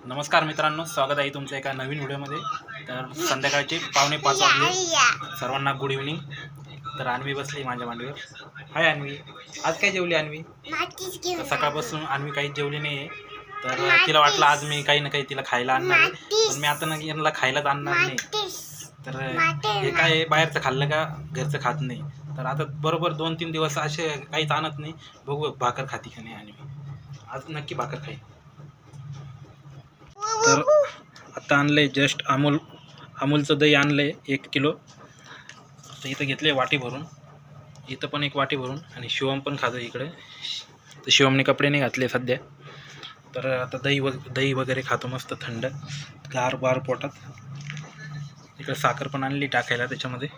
नमस्कार मित्रांनो स्वागत आहे तुमचं एका नवीन व्हिडिओमध्ये. तर संध्याकाळचे पावणे पाच वाजले. सर्वांना गुड इव्हनिंग तर अन्वी बसली माझ्या मांडीवर. हाय अन्वी. आज काय जेवली अन्वी? तर सकाळपासून अन्वी काहीच जेवली नाही आहे तर तिला वाटलं आज मी काही ना काही तिला खायला आणणार पण मी आता ना यांना खायलाच आणणार नाही. तर हे काय बाहेरचं खाल्लं का? घरचं खात नाही. तर आता बरोबर दोन तीन दिवस असे काहीच आणत नाही. बघू भाकर खाती का नाही अन्वी. आज नक्की भाकर खाईल. तर आता आणलंय जस्ट अमूल अमूलचं दही आणलंय एक किलो. तर इथं घेतले वाटी भरून. इथं पण एक वाटी भरून आणि शिवम पण खातो इकडे. तर शिवमने कपडे नाही घातले सध्या. तर आता दही वग दही वगैरे खातो मस्त थंड. गार बार पोटात. इकडे साखर पण आणली टाकायला त्याच्यामध्ये.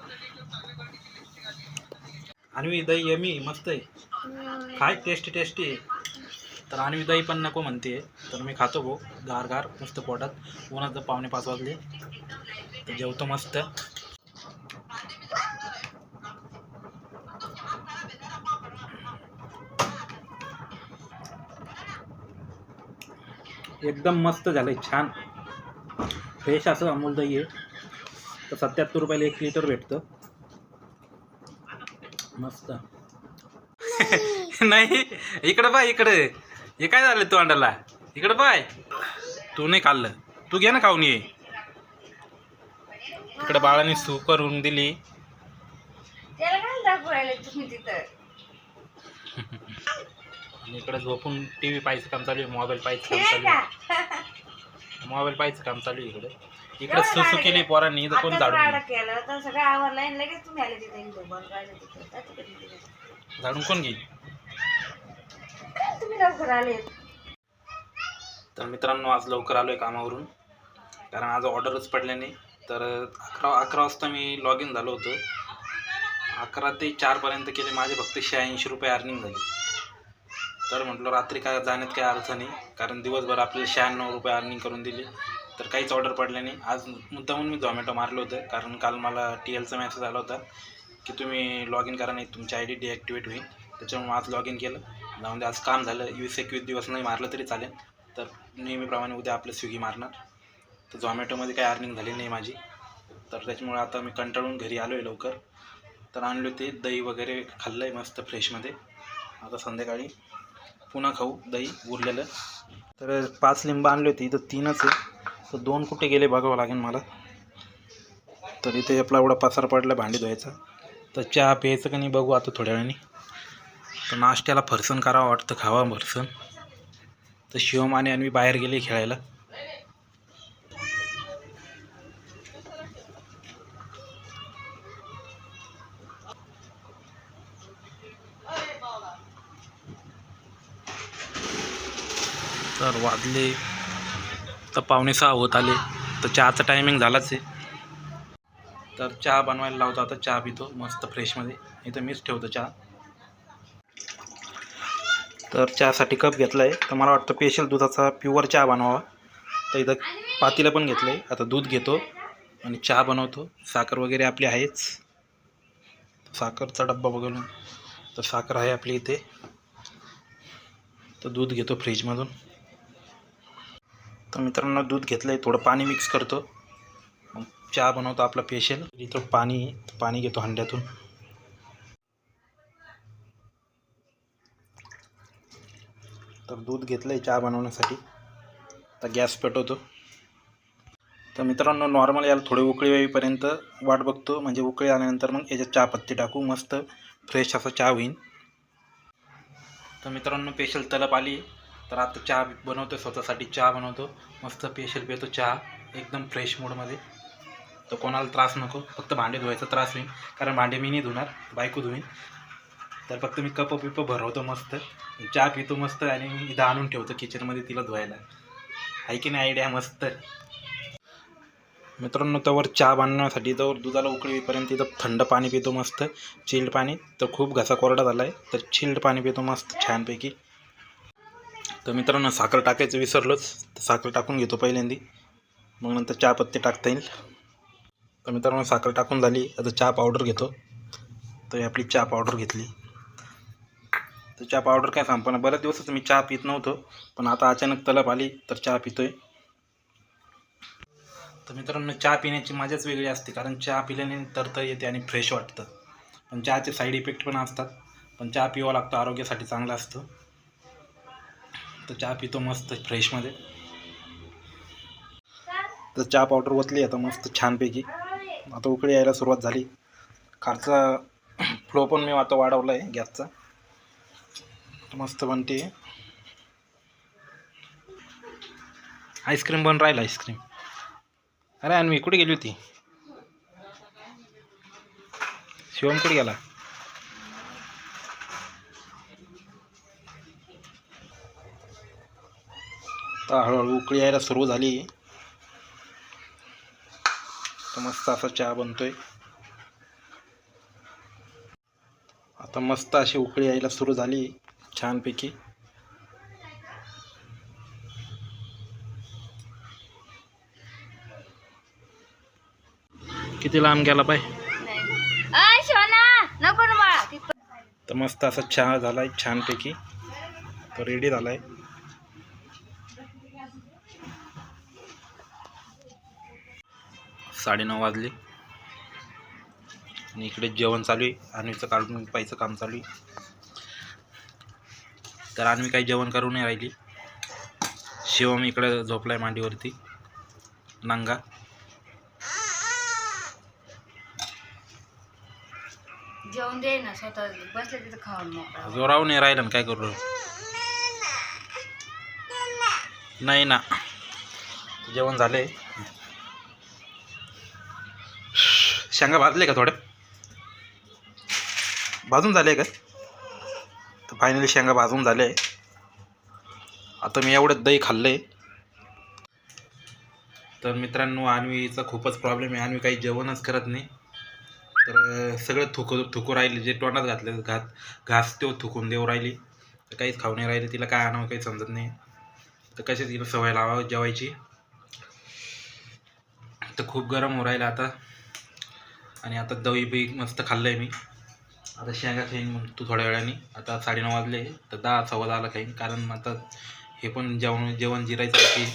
आणि दही यमी मस्त आहे. खाय टेस्टी टेस्टी आहे. तर आणि दही पण नको म्हणते तर मी खातो भाऊ गार गार मस्त पोटात. उन्हाचं पावणे पाच वाजले. तर जेवतो मस्त. एकदम मस्त झालंय छान. फ्रेश असं अमूल दही आहे. तर सत्याहत्तर रुपयाला एक लिटर भेटतं. मस्त. नाही इकडं बा इकडे. हे काय झालं तू अंडाला इकडं पाय. तू नाही खाल्लं. तू घे ना खाऊन ये. इकडे बाळाने सूप करून दिली. त्याला काय दाखवायला तुम्ही तिथं? आणि इकडे झोपून टी व्ही पाहायचं काम चालू आहे मोबाईल पाहायचं काम चालू? आहे. मोबाईल पाहायचं काम चालू आहे इकडे. इकडे सुसू केली पोरांनी इथं कोण आताच झाडून राडा घेईल? लवकर आले. तर मित्रांनो आज लवकर आलो आहे कामावरून. कारण आज ऑर्डरच पडल्याने नाही. तर अकरा अकरा वाजता मी लॉग इन झालो होतो. अकरा ते चारपर्यंत केले. माझे फक्त शहाऐंशी रुपये अर्निंग झाली. तर म्हटलं रात्री काय जाण्यात काही अर्थ नाही. कारण दिवसभर आपल्याला शहाण्णव रुपये अर्निंग करून दिली. तर काहीच ऑर्डर पडले नाही. आज मुद्दामून मी झोमॅटो मारलं होतं. कारण काल मला टी एलचा मेसेज आला होता की तुम्ही लॉग इन करा नाही तुमची आय डी डिॲक्टिवेट होईल. त्याच्यामुळे आज लॉग इन केलं. जाऊन दे म्हणजे आज काम झालं वीस एकवीस दिवस नाही मारलं तरी चालेल. तर नेहमीप्रमाणे उद्या आपलं स्विगी मारणार. तर झोमॅटोमध्ये काही अर्निंग झाली नाही माझी. तर त्याच्यामुळे आता मी कंटाळून घरी आलो आहे लवकर. तर आणलो ते दही वगैरे खाल्लं आहे मस्त फ्रेशमध्ये. आता संध्याकाळी पुन्हा खाऊ दही उरलेलं. तर पाच लिंब आणले होते इथं तीनच आहे. तर दोन कुठे गेले बघावं लागेल मला. तर इथे आपला एवढा पसार पडला भांडी धुवायचा. तर चहा प्यायचं का नाही बघू आता थोड्या वेळाने. तर नाश्त्याला फरसन करावं वाटतं खावा फरसन तर शिवमाने आणि मी बाहेर गेले खेळायला. तर वाजले. तर पावणे सहा होत आले. तर चहाचा टायमिंग झालाच आहे. तर चहा बनवायला लावतो आता. चहा पितो मस्त फ्रेशमध्ये इथं मीच ठेवतो चहा. तर चहासाठी कप घेतला आहे तर मला वाटतं स्पेशल दुधाचा प्युअर चहा बनवावा. तर इथं पातीला पण घेतलं आहे आता दूध घेतो आणि चहा बनवतो. साखर वगैरे आपली आहेच. साखरचा डब्बा बघून. तर साखर आहे आपली इथे. तर दूध घेतो फ्रीजमधून. तर मित्रांनो दूध घेतलं आहे थोडं पाणी मिक्स करतो. मग चहा बनवतो आपला पेशल. इथं पाणी पाणी घेतो हंड्यातून. तर दूध घेतलं आहे चहा बनवण्यासाठी. तर गॅस पेटवतो. तर मित्रांनो नॉर्मल याला थोडी उकळी येईपर्यंत वाट बघतो. म्हणजे उकळी आल्यानंतर मग याच्यात चहापत्ती टाकू. मस्त फ्रेश असा चहा होईल तर मित्रांनो पेशल तलप आली. तर आता चहा बनवतो स्वतःसाठी. चहा बनवतो. मस्त पेशल पितो चहा. एकदम फ्रेश मूडमध्ये तर कोणाला त्रास नको. फक्त भांडे धुवायचा त्रास होईल कारण भांडे मी नाही धुणार. बायको धुईन तर फक्त मी कप पिप भरवतो मस्त. चहा पितो मस्त आणि मी इथं आणून ठेवतो किचनमध्ये तिला धुवायला. आहे की नाही आयडिया मस्त. मित्रांनो त्यावर चहा बांधण्यासाठी तर दुधाला उकळी येईपर्यंत इथं थंड पाणी पितो मस्त. चिल्ड पाणी. तर खूप घसा कोरडा झाला आहे तर चिल्ड पाणी पितो मस्त छानपैकी. तर मित्रांनो साखर टाकायचं विसरलोच. तर साखर टाकून घेतो पहिल्यांदी. मग नंतर चहापत्ती टाकता येईल. तर मित्रांनो साखर टाकून झाली. आता चहा पावडर घेतो. तर आपली चहा पावडर घेतली. तर चहा पावडर काय संपणार बऱ्याच दिवसाचं मी चहा पित नव्हतो पण आता अचानक तलप आली तर चहा पितोय. तर मित्रांनो चहा पिण्याची मजाच वेगळी असते कारण चहा पिल्याने तरतर येते आणि फ्रेश वाटतं. पण चहाचे साईड इफेक्ट पण असतात पण चहा पिवा लागतो आरोग्यासाठी चांगलं असतं. तर चहा पितो मस्त फ्रेशमध्ये तर चहा पावडर ओतली आता मस्त छानपैकी. आता उकळी यायला सुरुवात झाली. खालचा फ्लो पण मी आता वाढवला आहे गॅसचा. मस्त बनते. आईस्क्रीम बन राहील आईस्क्रीम. अरे आणि मी कुठे गेली होती? शिवम कुठे गेला? आता हळूहळू उकळी यायला सुरू झाली. तर मस्त असा चहा बनतोय. आता मस्त अशी उकळी यायला सुरू झाली. छानपैकी. किती लांब गेला पाय तर मस्त असा चहा झालाय छानपैकी. तो रेडी झालाय. साडेनऊ वाजले. आणि इकडे जेवण चालू आहे. अन्वीचं काढून पाहायचं काम चालू आहे. तर अन्वी काही जेवण करू नाही राहिली. शिवम इकडे झोपलाय मांडीवरती. नंगा. जेवण दे ना स्वतः बसले तिथं खाऊन मोकळा जोरावर नाही राहिलं ना काय करू? नाही ना. जेवण झाले. शेंगा भाजले का थोड्या भाजून झाले का? तर फायनली शेंगा भाजून झाले. आता मी एवढं दही खाल्लंय तर मित्रांनो आणवीचा खूपच प्रॉब्लेम आहे. अन्वी काही जेवणच करत नाही. तर सगळं थुकू थुकू राहिले. जे तोंडात घातले घात घास तो थुकून देऊ राहिली. तर काहीच खाऊ नाही राहिली. तिला काय आणावं काही समजत नाही. तर कशी तिला सवय लावावं जेवायची. तर खूप गरम हो राहिलं आता. आणि आता दही बी मस्त खाल्लं आहे मी. आता शेंगा खाईन मग तू थोड्या वेळाने. आता साडेनऊ वाजले तर दहा सव्वा दहाला खाईन कारण आता हे पण जेवण जेवण जिरायचं आहे.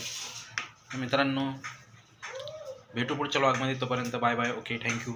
मित्रांनो भेटू पुढच्या लॉगमध्ये तोपर्यंत बाय बाय. Okay thank you